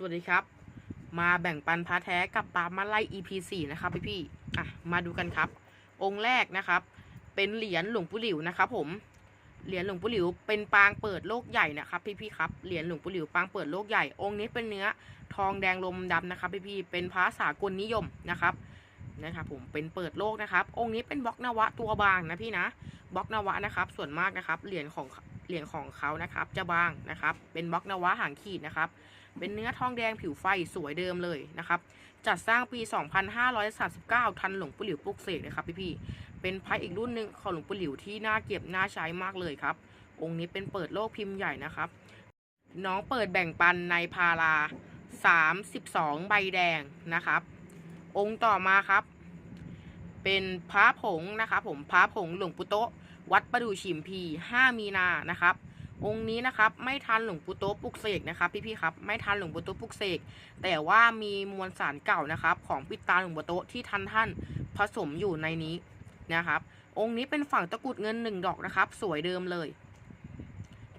สวัสดีครับ มาแบ่งปันพระแท้กับปามมาไล่ EP 4นะครับพี่พี่อะมาดูกันครับ องค์แรกนะครับ เป็นเหรียญหลวงปู่หลิวนะครับผมเหรียญหลวงปู่หลิวเป็นปางเปิดโลกใหญ่นะครับพี่พี่ครับเหรียญหลวงปู่หลิวปางเปิดโลกใหญ่องค์นี้เป็นเนื้อทองแดงลมดำนะครับพี่พี่เป็นพระสากลนิยมนะครับ นะครับผมเป็นเปิดโลกนะครับ องค์นี้เป็นบล็อกนวะตัวบางนะพี่นะบล็อกนวะนะครับ ส่วนมากนะครับเหรียญของเหรียญของเขานะครับ จะบางนะครับ เป็นบล็อกนวะหางขีดนะครับ เป็นเนื้อทองแดงผิวไฟสวยเดิมเลยนะครับ จัดสร้างปี 2539 ทันหลวงปู่หลิวปลุกเสกนะครับพี่ๆเป็นพระอีกรุ่นหนึ่งของหลวงปู่หลิวที่น่าเก็บน่าใช้มากเลยครับ องค์นี้เป็นเปิดโลกพิมพ์ใหญ่นะครับ น้องเปิดแบ่งปันในพารา32 ใบแดงนะครับ องค์ต่อมาครับ เป็นพระผงนะครับผมพระผงหลวงปู่โตะวัดประดูฉิมพี5มีนานะครับ องค์นี้นะครับไม่ทันหลวงปู่โตะปลุกเสกนะครับ พี่ๆครับไม่ทันหลวงปู่โตะปลุกเสกแต่ว่ามีมวลสารเก่านะครับ ของปิดตาหลวงปู่โตะที่ทันท่านผสมอยู่ในนี้นะครับ องค์นี้เป็นฝั่งตะกุดเงินหนึ่งดอกนะครับ สวยเดิมเลย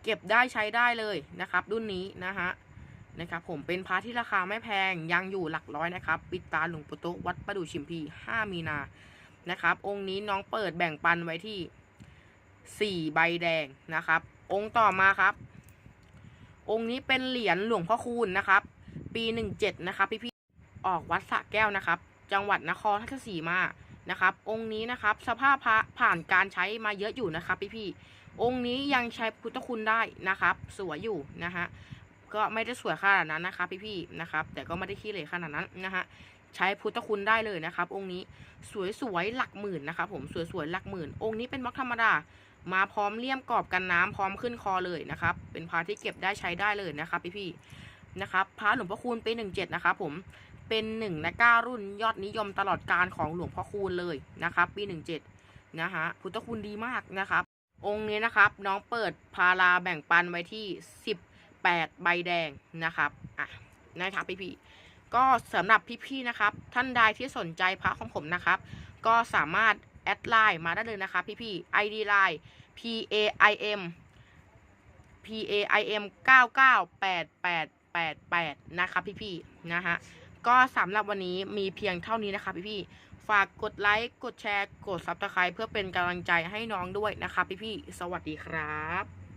เก็บได้ใช้ได้เลยนะครับ รุ่นนี้นะฮะ นะครับผมเป็นพระที่ราคาไม่แพงยังอยู่หลักร้อยนะครับ ปิดตาหลวงปู่โตวัดประดู่ฉิมพี 5 มีนานะครับ องค์นี้น้องเปิดแบ่งปันไว้ที่ 4 ใบแดงนะครับ องค์ต่อมาครับ องค์นี้เป็นเหรียญหลวงพ่อคูณนะครับ ปีหนึ่งเจ็ดนะครับพี่พี่ออกวัดสะแก้วนะครับ จังหวัดนครราชสีมานะครับ องค์นี้นะครับสภาพพระผ่านการใช้มาเยอะอยู่นะครับพี่พี่องค์นี้ยังใช้พุทธคุณได้นะครับ สวยอยู่นะฮะ ก็ไม่ได้สวยขนาดนั้นนะครับพี่ๆนะครับ แต่ก็ไม่ได้ขี้เหร่ขนาดนั้นนะฮะใช้พุทธคุณได้เลยนะครับ องค์นี้สวยๆหลักหมื่นนะครับผมสวยๆหลักหมื่น องค์นี้เป็นบล็อกธรรมดามาพร้อมเลี่ยมกรอบกันน้ำพร้อมขึ้นคอเลยนะครับ เป็นพระที่เก็บได้ใช้ได้เลยนะครับพี่ๆนะครับพระหลวงพ่อคูณปีหนึ่งเจ็ดนะครับผมเป็นหนึ่งในเก้ารุ่นยอดนิยมตลอดการของหลวงพ่อคูณเลยนะครับ ปีหนึ่งเจ็ดนะฮะพุทธคุณดีมากนะครับ องค์นี้นะครับ น้องเปิดพาราแบ่งปันไว้ที่สิบ แปดใบแดงนะครับอะนะครับพี่ๆก็สำหรับพี่ๆนะครับ ท่านใดที่สนใจพระของผมนะครับ ก็สามารถแอดไลน์มาได้เลยนะครับพี่ๆ ID ไลน์ P A I M P A I M 998888 นะครับพี่ๆนะฮะก็สำหรับวันนี้มีเพียงเท่านี้นะครับพี่ๆฝากกดไลค์กดแชร์ กด Subscribe เพื่อเป็นกำลังใจให้น้องด้วยนะครับพี่ๆสวัสดีครับ